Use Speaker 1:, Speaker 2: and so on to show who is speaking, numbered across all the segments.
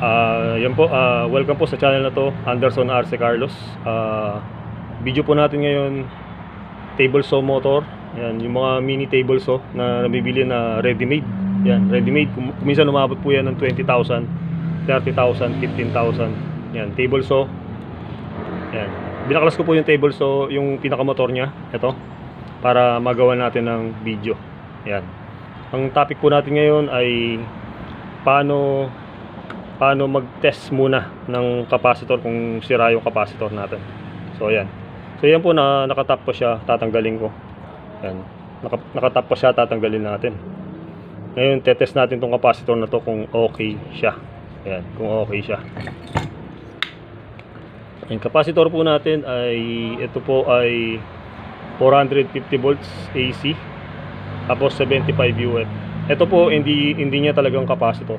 Speaker 1: Ah, yan po, ah, welcome po sa channel na to, Anderson Arce Carlos. Ah, video po natin ngayon, table saw motor. Yan, yung mga mini table saw na nabibili na ready-made. Yan, ready-made. Kum- Kuminsan umabot po yan ng 20,000, 30,000, 15,000. Yan, table saw. Yan. Binaklas ko po yung table saw, yung pinakamotor niya. Ito. Para magawa natin ng video. Yan. Ang topic po natin ngayon ay paano paano mag-test muna ng capacitor kung sira yung capacitor natin. So ayan. So yan po na nakatap po siya, tatanggalin ko. Yan. Naka, nakatap po siya, tatanggalin natin. Ngayon, tetest natin tong capacitor na to kung okay siya. Ayan, kung okay siya. Yung capacitor po natin ay ito po ay 450 volts AC tapos 75 UF. Ito po hindi hindi niya talagang capacitor.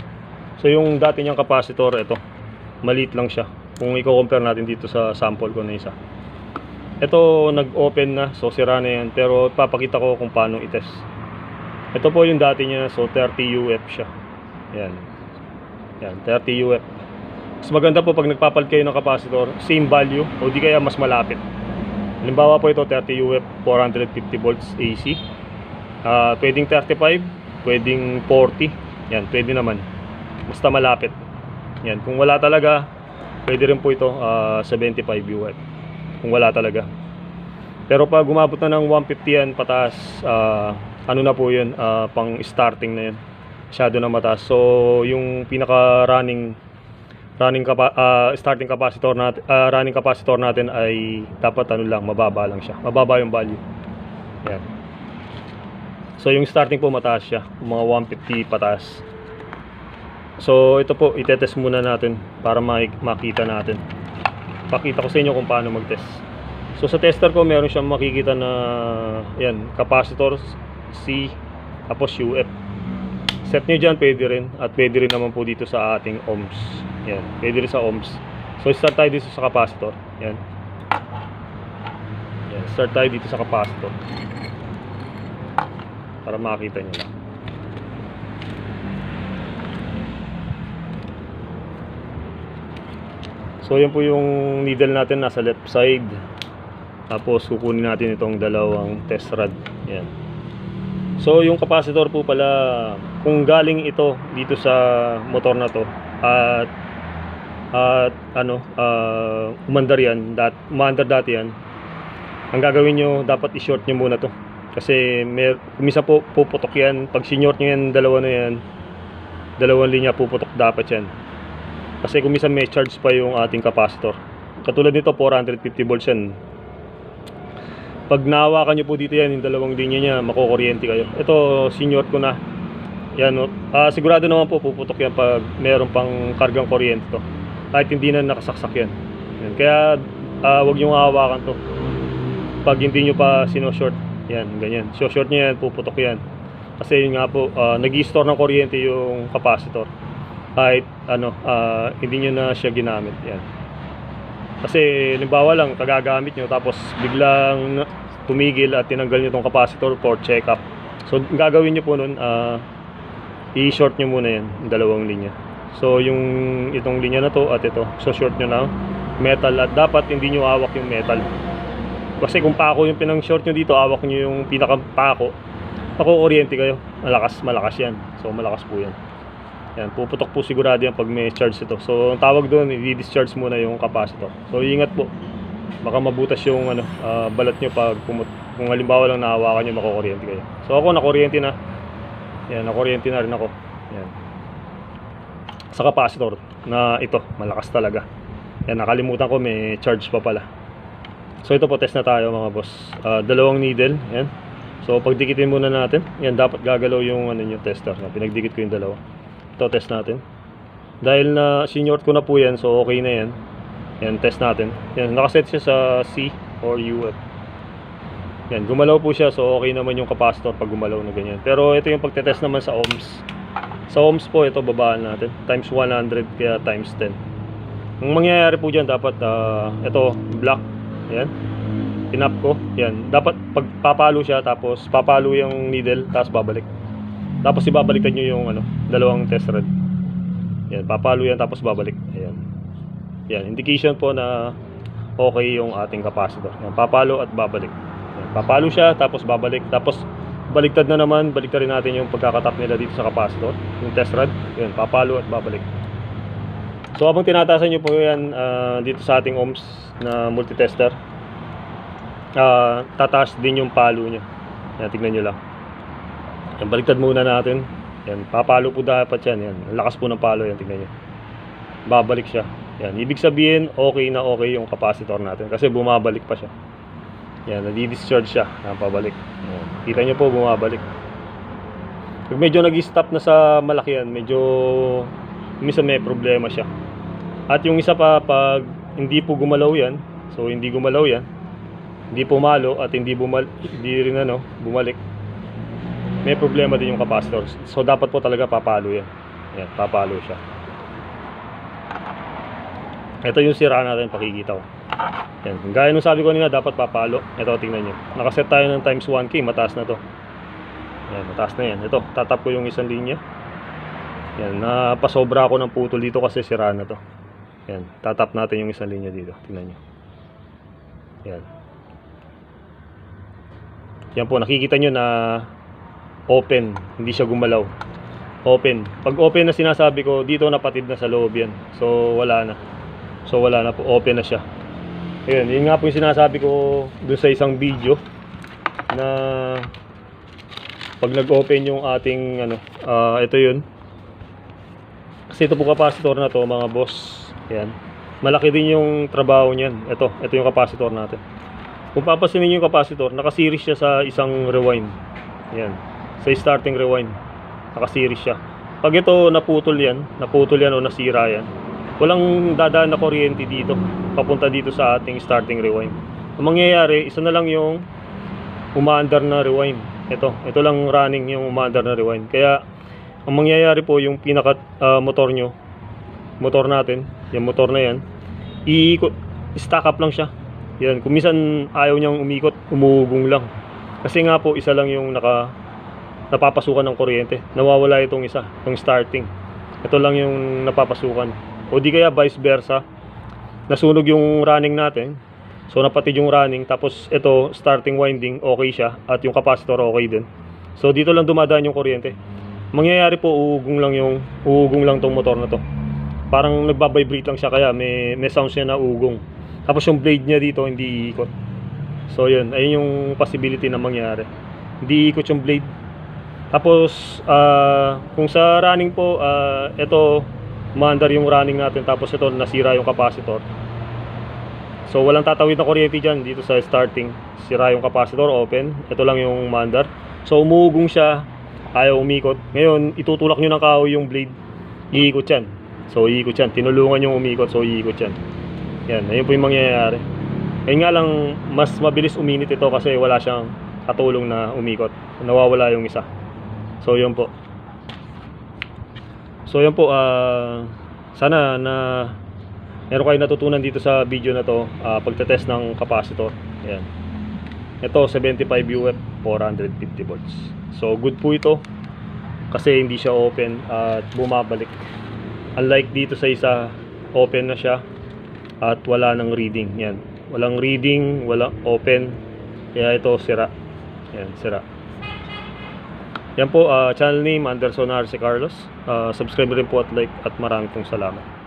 Speaker 1: So yung dati niyang capacitor ito, maliit lang siya. Kung i-compare natin dito sa sample ko na isa. Ito nag-open na, so sira na yan. Pero papakita ko kung paano i-test. Ito po yung dati niya, so 30 UF siya. Yan. Yan, 30 UF. Mas maganda po pag nagpapalit kayo ng capacitor, same value o di kaya mas malapit. Halimbawa po ito 30 UF 450 volts AC. Ah, pwedeng 35, pwedeng 40. Yan, pwede naman. Basta malapit. Yan, kung wala talaga, pwede rin po ito ah, 75 UF. Kung wala talaga. Pero pag umabot na ng 150 yan pataas, ah, ano na po yun, ah, pang starting na yun. Masyado na mataas. So, yung pinaka running running capa- ah, starting capacitor natin running capacitor natin ay dapat ano lang mababa lang siya mababa yung value yan so yung starting po mataas siya mga 150 pataas so ito po itetest muna natin para ma- makita natin. Pakita ko sa inyo kung paano mag-test. So sa tester ko meron siyang makikita na yan capacitor C tapos UF set nyo dyan pwede rin. At pwede rin naman po dito sa ating ohms. Yan pwede rin sa ohms. So start tayo dito sa capacitor. Yan. Yan start tayo dito sa capacitor. Para makita nyo lang so yan po yung needle natin nasa left side. Tapos kukunin natin itong dalawang test rod. Yan So yung capacitor po pala kung galing ito dito sa motor na to at at ano uh, umandar yan dat umandar dati yan ang gagawin nyo dapat i-short nyo muna to. Kasi may kumisa po puputok yan. Pag sinort nyo yan dalawa na yan. Dalawang linya puputok dapat yan kasi kumisa may charge pa yung ating capacitor katulad nito 450 volts yan pag nahawakan nyo po dito yan, yung dalawang linya niya, makukuryente kayo. Ito, senior ko na. Yan? Ah, sigurado naman po puputok yan pag meron pang kargang kuryente to. Kahit hindi na nakasaksak yan. yan. Kaya, ah, wag nyo hawakan to. Pag hindi nyo pa sino-short, yan, ganyan. So, short nyo yan, puputok yan. Kasi yun nga po, ah, nag-store ng kuryente yung capacitor. Kahit, ano, ah, hindi nyo na siya ginamit. Yan. Kasi limbawa lang kagagamit nyo tapos biglang tumigil at tinanggal nyo tong capacitor for check up. So gagawin nyo po nun, ah, i-short nyo muna yan, dalawang linya. So yung itong linya na to at ito, so short nyo na metal at dapat hindi nyo hawak yung metal. Kasi kung pako yung pinang short nyo dito, hawak nyo yung pinakang pako, makukuryente kayo. Malakas, malakas yan. So malakas po yan. Yan, puputok po sigurado yan pag may charge ito. So, ang tawag doon, i-discharge muna yung capacitor. So, ingat po. Baka mabutas yung ano, ah, balat nyo pag pumut kung halimbawa lang nahawakan nyo, makukuryente kayo. So, ako nakuryente na. Yan, nakuryente na rin ako. Yan. Sa capacitor na ito, malakas talaga. Yan, nakalimutan ko may charge pa pala. So, ito po, test na tayo mga boss. Ah, dalawang needle. Yan. So, pagdikitin muna natin. Yan, dapat gagalaw yung ano, yung tester. Pinagdikit ko yung dalawa. Ito, test natin. Dahil na senior ko na po yan, so okay na yan. Yan, test natin. Yan, nakaset siya sa C or UF. Yan, gumalaw po siya, so okay naman yung capacitor pag gumalaw na ganyan. Pero ito yung pagtetest naman sa ohms. Sa ohms po, ito babaan natin. Times 100, kaya times 10. Ang mangyayari po dyan, dapat, ah, ito, black. Yan. Tinap ko. Yan. Dapat, pag papalo siya, tapos papalo yung needle, tapos babalik. Tapos ibabaliktad nyo yung ano, dalawang test rod. Yan, papalo yan tapos babalik. Ayan. Yan, indication po na okay yung ating capacitor. Yan, papalo at babalik. Yan, papalo siya tapos babalik. Tapos baliktad na naman, baliktad rin natin yung pagkakatap nila dito sa capacitor, yung test rod. Yan, papalo at babalik. So habang tinatasan nyo po yan ah, dito sa ating ohms na multitester, ah tataas din yung palo niya. Yan, tignan nyo lang. Yan, baliktad muna natin. Yan, papalo po dapat yan. Yan, lakas po ng palo yan, tignan nyo. Babalik siya. Yan, ibig sabihin, okay na okay yung capacitor natin kasi bumabalik pa siya. Yan, nadi-discharge siya. Yan, pabalik. Yan. Kita nyo po, bumabalik. Pag medyo nag-stop na sa malaki yan, medyo minsan may problema siya. At yung isa pa, pag hindi po gumalaw yan, so hindi gumalaw yan, hindi pumalo at hindi bumal hindi rin ano, bumalik. May problema din yung capacitor. So dapat po talaga papalo yan. Yan, papalo siya. Ito yung sira natin pakikita ko. Yan. Gaya nung sabi ko nila dapat papalo. Ito tingnan nyo. Nakaset tayo ng times 1k, mataas na to. Yan, mataas na yan. Ito, tatap ko yung isang linya. Yan, napasobra ako ng putol dito kasi sira na to. Yan, tatap natin yung isang linya dito. Tingnan nyo. Yan. Yan po, nakikita nyo na open, hindi siya gumalaw. Open. Pag open na sinasabi ko, dito napatid na sa loob yan. So, wala na. So, wala na po. Open na siya. Ayun, yun nga po yung sinasabi ko dun sa isang video na pag nag-open yung ating ano, ah, ito yun. Kasi ito po capacitor na to mga boss. Ayan. Malaki din yung trabaho niyan. Ito, ito yung capacitor natin. Kung papasin niyo yung capacitor, naka-series siya sa isang rewind. Ayan. Sa starting rewind. Naka-series siya. Pag ito naputol yan, naputol yan o nasira yan, walang dadaan na kuryente dito papunta dito sa ating starting rewind. Ang mangyayari, isa na lang yung umaandar na rewind. Ito, ito lang running yung umaandar na rewind. Kaya ang mangyayari po yung pinaka ah, motor nyo, motor natin, yung motor na yan, iikot, stack up lang siya. Yan, kung minsan ayaw niyang umikot, umuugong lang. Kasi nga po, isa lang yung naka napapasukan ng kuryente. Nawawala itong isa, itong starting. Ito lang yung napapasukan. O di kaya vice versa, nasunog yung running natin. So napatid yung running tapos ito starting winding okay siya at yung capacitor okay din. So dito lang dumadaan yung kuryente. Mangyayari po uugong lang yung uugong lang tong motor na to. Parang nagbabibrate lang siya kaya may may sound siya na ugong. Tapos yung blade niya dito hindi iikot. So yun, ayun yung possibility na mangyari. Hindi iikot yung blade. Tapos ah, kung sa running po, ah, ito maandar yung running natin tapos ito nasira yung capacitor. So walang tatawid na kuryente dyan dito sa starting. Sira yung capacitor, open. Ito lang yung maandar. So umuugong siya, ayaw umikot. Ngayon, itutulak nyo ng kahoy yung blade. Iikot yan. So iikot yan. Tinulungan yung umikot, so iikot yan. Yan, ayun po yung mangyayari. Ngayon nga lang, mas mabilis uminit ito kasi wala siyang katulong na umikot. Nawawala yung isa. So yun po. So yun po, ah sana na meron kayo natutunan dito sa video na to, ah, pagtetest ng capacitor. Ayan. Ito 75 UF 450 volts. So good po ito kasi hindi siya open at bumabalik. Unlike dito sa isa, open na siya at wala nang reading. Yan. Walang reading, wala open. Kaya ito sira. Yan, sira. Yan po, ah, channel name Anderson Arce Carlos. Ah, subscribe rin po at like at maraming pong salamat.